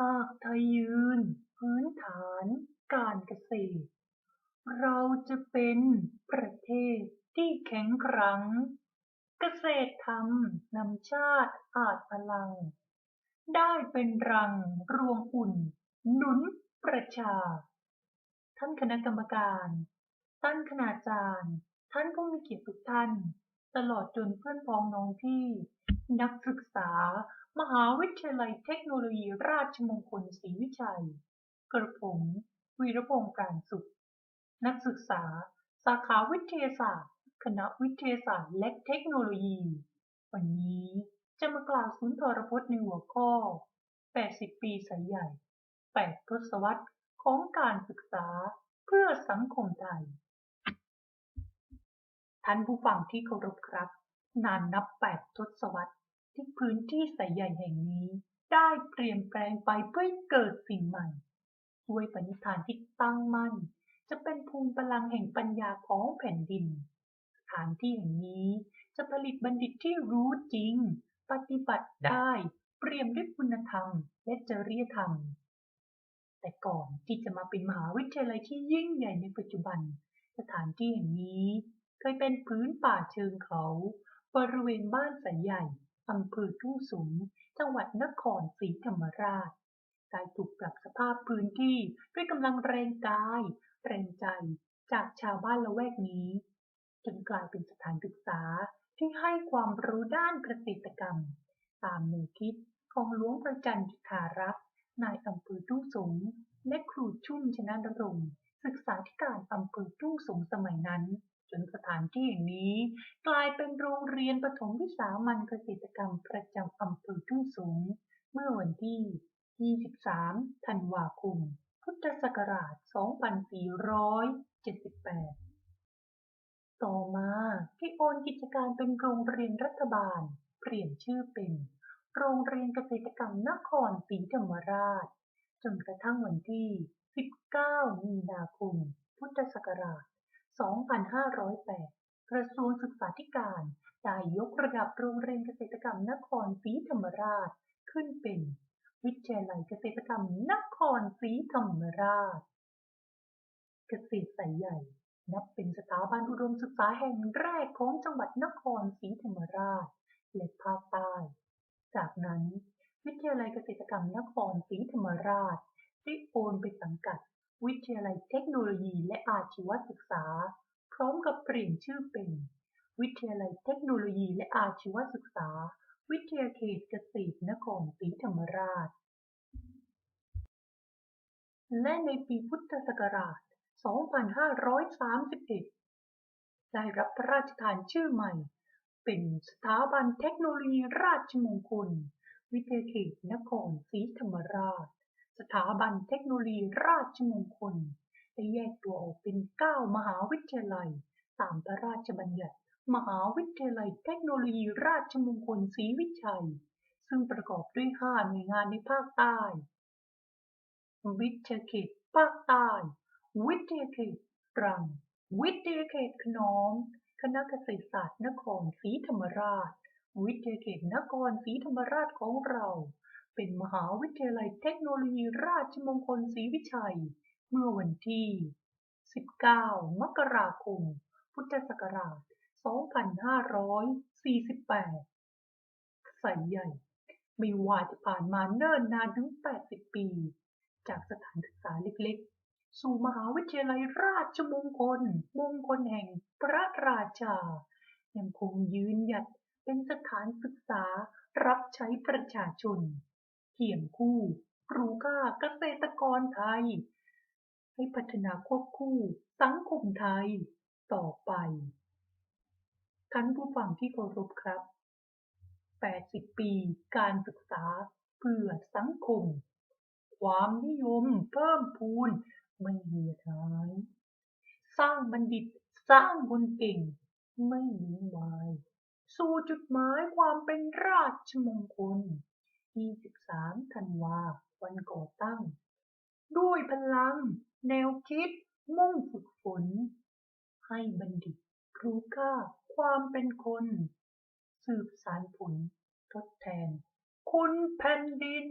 หากไทยยืน พื้นฐานการเกษตร เราจะเป็นประเทศที่แข็งแกร่งเกษตรทำนำชาติอาจพลัง ได้เป็นรังรวงอุ่น หนุนประชา ท่านคณะกรรมการ ท่านคณาจารย์ ท่านผู้มีเกียรติทุกท่าน ตลอดจนเพื่อนพ้องน้องพี่ นักศึกษา มหาวิทยาลัยเทคโนโลยีราชมงคลศรีวิชัย กระผม วีรพงษ์ปราณสุข นักศึกษา สาขาวิทยาศาสตร์ คณะวิทยาศาสตร์และเทคโนโลยี วันนี้จะมากล่าวสุนทรพจน์ในหัวข้อ 80 ปีสายใหญ่ 8 ทศวรรษของการศึกษาเพื่อสังคมไทย ท่านผู้ฟังที่เคารพครับ นานนับ8ทศวรรษที่พื้นที่สใหญ่แห่งนี้ ได้เปลี่ยนแปลงไปเพื่อเกิดสิ่งใหม่ ด้วยปณิธานที่ตั้งมั่น จะเป็นภูมิพลังแห่งปัญญาของแผ่นดิน สถานที่แห่งนี้จะผลิตบัณฑิตที่รู้จริง ปฏิบัติได้เปรียมด้วยคุณธรรมและจริยธรรม แต่ก่อนที่จะมาเป็นมหาวิทยาลัยที่ยิ่งใหญ่ในปัจจุบัน สถานที่แห่งนี้ เคยเป็นพื้นป่าเชิงเขา บริเวณบ้านสายใหญ่ อำเภอทุ่งสูงจังหวัดนครศรีธรรมราช ได้ถูกปรับสภาพพื้นที่ด้วยกำลังแรงกาย แรงใจจากชาวบ้านละแวกนี้ จนกลายเป็นสถานศึกษาที่ให้ความรู้ด้านเกษตรกรรม ตามแนวคิดของหลวงประจันจุธารักษ์นายอำเภอทุ่งสงและครูชุ่มชนะดรงศึกษาธิการอำเภอทุ่งสงสมัยนั้น จนสถานที่แห่งนี้ กลายเป็นโรงเรียนประถมวิสามัญเกษตรกรรมประจำอำเภอทุ่งสงเมื่อวันที่ 23 ธันวาคม พุทธศักราช 2478 ต่อมาที่โอนกิจการเป็นโรงเรียนรัฐบาล เปลี่ยนชื่อเป็น โรงเรียนเกษตรกรรมนครศรีธรรมราช จนกระทั่งวันที่ 19 มีนาคม พุทธศักราช 2508 กระทรวงศึกษาธิการได้ยกระดับโรงเรียนเกษตรกรรมนครศรีธรรมราช ขึ้นเป็น วิทยาลัยเกษตรกรรมนครศรีธรรมราช เกษตรสายใหญ่ นับเป็นสถาบันอุดมศึกษาแห่งแรกของจังหวัดนครศรีธรรมราชและภาคใต้ จากนั้น วิทยาลัยเกษตรกรรมนครศรีธรรมราชได้โอนไปสังกัด วิทยาลัยเทคโนโลยีและอาชีวศึกษา พร้อมกับเปลี่ยนชื่อเป็น วิทยาลัยเทคโนโลยีและอาชีวศึกษา วิทยาเขตเกษตรนครศรีธรรมราช และในปีพุทธศักราช 2531 ได้รับพระราชทานชื่อใหม่ เป็นสถาบันเทคโนโลยีราชมงคล วิทยาเขตนครศรีธรรมราช สถาบันเทคโนโลยีราชมงคล ได้แยกตัวออกเป็น 9 มหาวิทยาลัย ตามพระราชบัญญัติ มหาวิทยาลัยเทคโนโลยีราชมงคลศรีวิชัย ซึ่งประกอบด้วย 5 หน่วยงานในภาคใต้ วิทยาเขตภาคใต้ วิทยาเขตตรัง วิทยาเขตขนอม คณะเกษตรศาสตร์นครศรีธรรมราช วิทยาเขตนครศรีธรรมราชของเรา เป็นมหาวิทยาลัยเทคโนโลยีราชมงคลศรีวิชัย เมื่อวันที่ 19 มกราคม พุทธศักราช 2548สายใหญ่ ไม่ว่าจะผ่านมาเนิ่นนานถึง 80 ปี จากสถานศึกษาเล็กๆ สู่มหาวิทยาลัยราชมงคล มงคลแห่งพระราชา ยังคงยืนหยัดเป็นสถานศึกษารับใช้ประชาชน เคียงคู่ปลูกกล้าเกษตรกรไทย ให้พัฒนาควบคู่สังคมไทยต่อไป ท่านผู้ฟังที่เคารพครับ 80 ปีการศึกษาเพื่อสังคม ความนิยมเพิ่มพูนไม่เหือดหาย สร้างบัณฑิตสร้างคนเก่ง ไม่ลืมวาย สู่จุดหมายความเป็นราชมงคล 23 ธันวา วันก่อตั้ง ด้วยพลัง แนวคิด มุ่งฝึกฝน ให้บัณฑิตรู้ค่าความเป็นคน สืบสารผล ทดแทน คุณแผ่นดิน